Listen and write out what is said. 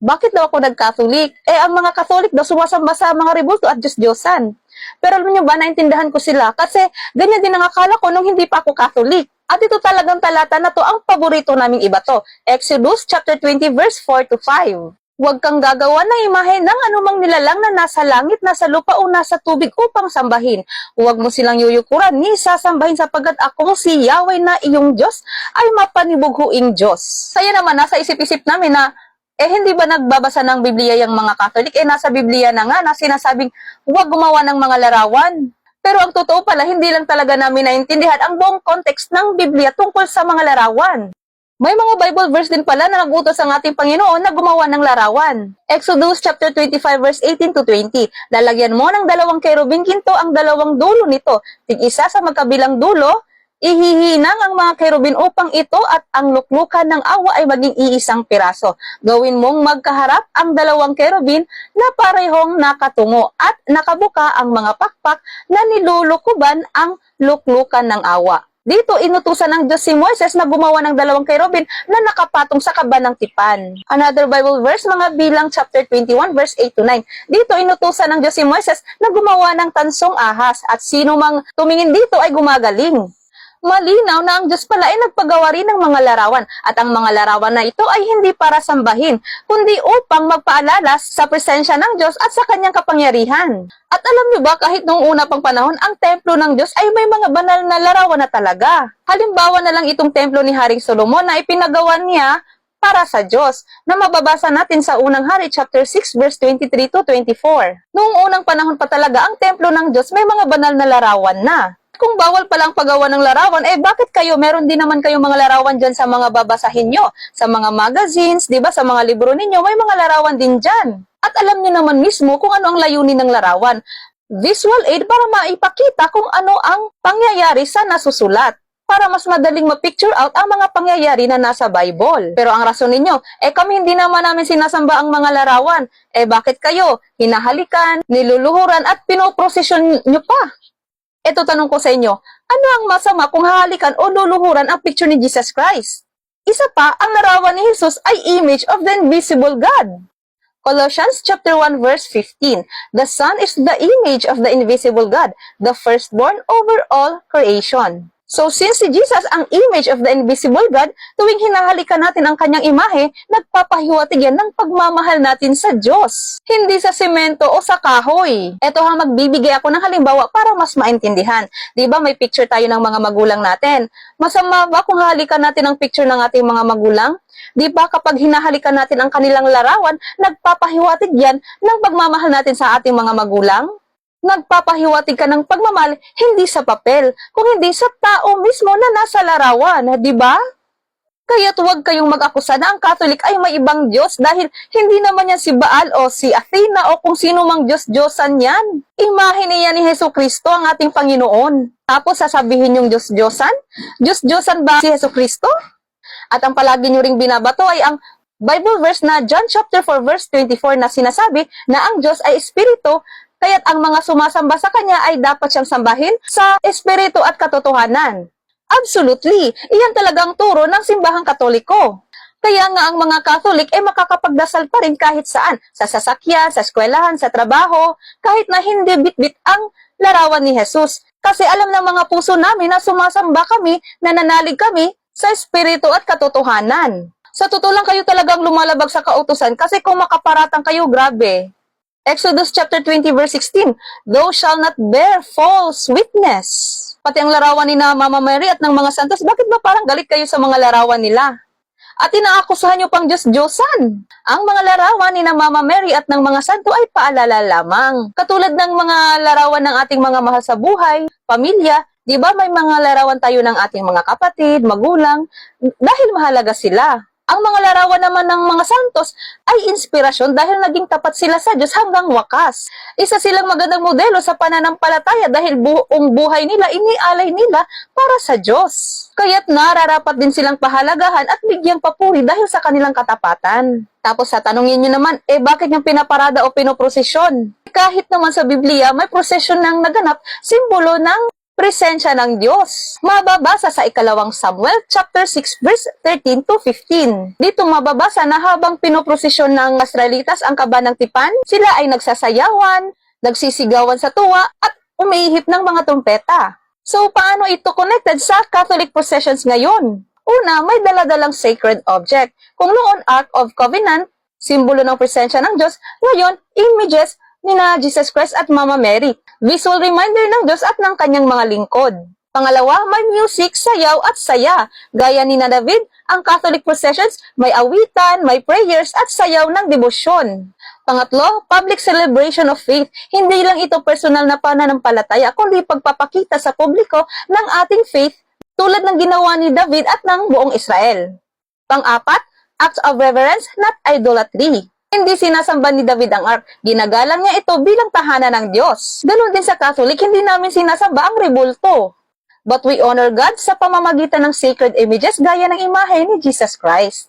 Bakit daw ako nag-Catholic? Eh, ang mga Catholic daw sumasamba sa mga rebulto at Diyos-Diyosan. Pero alam niyo ba, naintindihan ko sila kasi ganyan din ang akala ko nung hindi pa ako Catholic. At ito talagang talata na to, ang paborito naming iba to. Exodus chapter 20 verse 4 to 5. Huwag kang gagawa ng imahe ng anumang nilalang na nasa langit, nasa lupa o nasa tubig upang sambahin. Huwag mo silang yuyukuran ni sasambahin sapagkat akong si Yahweh na iyong Diyos ay mapanibughuing Diyos. Kaya naman, nasa isip-isip namin na eh hindi ba nagbabasa ng Biblia yung mga Catholic? Eh nasa Biblia na nga na sinasabing huwag gumawa ng mga larawan. Pero ang totoo pala, hindi lang talaga namin naintindihan ang buong context ng Biblia tungkol sa mga larawan. May mga Bible verse din pala na nagutos ang ating Panginoon na gumawa ng larawan. Exodus chapter 25 verse 18 to 20. Lalagyan mo ng dalawang kerubing ginto ang dalawang dulo nito. Tig-isa sa magkabilang dulo, ihihinang ang mga kerubin upang ito at ang luklukan ng awa ay maging iisang piraso. Gawin mong magkaharap ang dalawang kerubin na parehong nakatungo at nakabuka ang mga pakpak na nilulukuban ang luklukan ng awa. Dito, inutusan ng Diyos si Moises na gumawa ng dalawang kerubin na nakapatong sa kaba ng tipan. Another Bible verse, mga bilang chapter 21, verse 8 to 9. Dito, inutusan ng Diyos si Moises na gumawa ng tansong ahas at sino mang tumingin dito ay gumagaling. Malinaw na ang Diyos pala ay nagpagawa rin ng mga larawan at ang mga larawan na ito ay hindi para sambahin, kundi upang magpaalala sa presensya ng Diyos at sa kanyang kapangyarihan. At alam niyo ba kahit noong una pang panahon, ang templo ng Diyos ay may mga banal na larawan na talaga. Halimbawa na lang itong templo ni Haring Solomon na ipinagawa niya para sa Diyos na mababasa natin sa unang hari chapter 6 verse 23 to 24. Noong unang panahon pa talaga ang templo ng Diyos may mga banal na larawan na. Kung bawal palang paggawa ng larawan, eh bakit kayo, meron din naman kayong mga larawan dyan sa mga babasahin nyo, sa mga magazines, di ba, sa mga libro ninyo, may mga larawan din dyan. At alam nyo naman mismo kung ano ang layunin ng larawan. Visual aid para maipakita kung ano ang pangyayari sa nasusulat para mas madaling ma-picture out ang mga pangyayari na nasa Bible. Pero ang rason ninyo, eh kami hindi naman namin sinasamba ang mga larawan. Eh bakit kayo? Hinahalikan, niluluhuran at pinoprosesyon nyo pa. Ito tanong ko sa inyo, ano ang masama kung hahalikan o luluhuran ang picture ni Jesus Christ? Isa pa, ang larawan ni Jesus ay image of the invisible God. Colossians chapter 1 verse 15. The Son is the image of the invisible God, the firstborn over all creation. So since si Jesus ang image of the invisible God, tuwing hinahalikan natin ang kanyang imahe, nagpapahiwatig yan ng pagmamahal natin sa Diyos. Hindi sa semento o sa kahoy. Ito ha, magbibigay ako ng halimbawa para mas maintindihan. Di ba may picture tayo ng mga magulang natin? Masama ba kung halikan natin ang picture ng ating mga magulang? Di ba kapag hinahalikan natin ang kanilang larawan, nagpapahiwatig yan ng pagmamahal natin sa ating mga magulang? Nagpapahiwatig ka ng pagmamahal hindi sa papel, kung hindi sa tao mismo na nasa larawan, di ba? Kaya't huwag kayong mag-akusa na ang Catholic ay may ibang Diyos dahil hindi naman yan si Baal o si Athena o kung sino mang Diyos-Diyosan yan. Imahe niya ni Heso Kristo ang ating Panginoon. Tapos sasabihin yung Diyos-Diyosan? Diyos-Diyosan ba si Heso Kristo? At ang palagi nyo ring binabato ay ang Bible verse na John chapter 4 verse 24 na sinasabi na ang Diyos ay Espiritu kaya't ang mga sumasamba sa Kanya ay dapat siyang sambahin sa Espiritu at katotohanan. Absolutely, iyan talagang turo ng simbahang katoliko. Kaya nga ang mga Catholic ay makakapagdasal pa rin kahit saan, sa sasakyan, sa eskwelahan, sa trabaho, kahit na hindi bit-bit ang larawan ni Jesus. Kasi alam ng mga puso namin na sumasamba kami, nananalig kami sa Espiritu at katotohanan. Sa totoo lang kayo talagang lumalabag sa kautusan kasi kung makaparatang kayo, grabe. Exodus chapter 20 verse 16, Thou shall not bear false witness. Pati ang larawan ni na Mama Mary at ng mga santos, bakit ba parang galit kayo sa mga larawan nila? At inaakusahan nyo pang Diyos-Diyosan. Ang mga larawan ni na Mama Mary at ng mga santo ay paalala lamang. Katulad ng mga larawan ng ating mga mahal sa buhay, pamilya, di ba may mga larawan tayo ng ating mga kapatid, magulang, dahil mahalaga sila. Ang mga larawan naman ng mga santos ay inspirasyon dahil naging tapat sila sa Diyos hanggang wakas. Isa silang magandang modelo sa pananampalataya dahil buong buhay nila inialay nila para sa Diyos. Kaya't nararapat din silang pahalagahan at bigyang papuri dahil sa kanilang katapatan. Tapos sa tanongin nyo naman, eh bakit yung pinaparada o pinoprosesyon? Kahit naman sa Biblia, may prosesyon nang naganap, simbolo ng presensya ng Diyos. Mababasa sa ikalawang Samuel chapter 6 verse 13 to 15. Dito mababasa na habang pinoprosesyon ng Israelitas ang kaba ng tipan, sila ay nagsasayawan, nagsisigawan sa tuwa at umiihip ng mga trumpeta. So paano ito connected sa Catholic processions ngayon? Una, may daladalang sacred object. Kung noon Ark of Covenant, simbolo ng presensya ng Diyos, ngayon, images ni na Jesus Christ at Mama Mary. Visual reminder ng Diyos at ng kanyang mga lingkod. Pangalawa, may music, sayaw at saya. Gaya ni na David, ang Catholic processions may awitan, may prayers at sayaw ng debosyon. Pangatlo, public celebration of faith. Hindi lang ito personal na pananampalataya, kundi pagpapakita sa publiko ng ating faith tulad ng ginawa ni David at ng buong Israel. Pang-apat, acts of reverence, not idolatry. Hindi sinasamba ni David ang ark. Ginagalang niya ito bilang tahanan ng Diyos. Ganon din sa Catholic, hindi namin sinasamba ang rebulto. But we honor God sa pamamagitan ng sacred images gaya ng imahe ni Jesus Christ.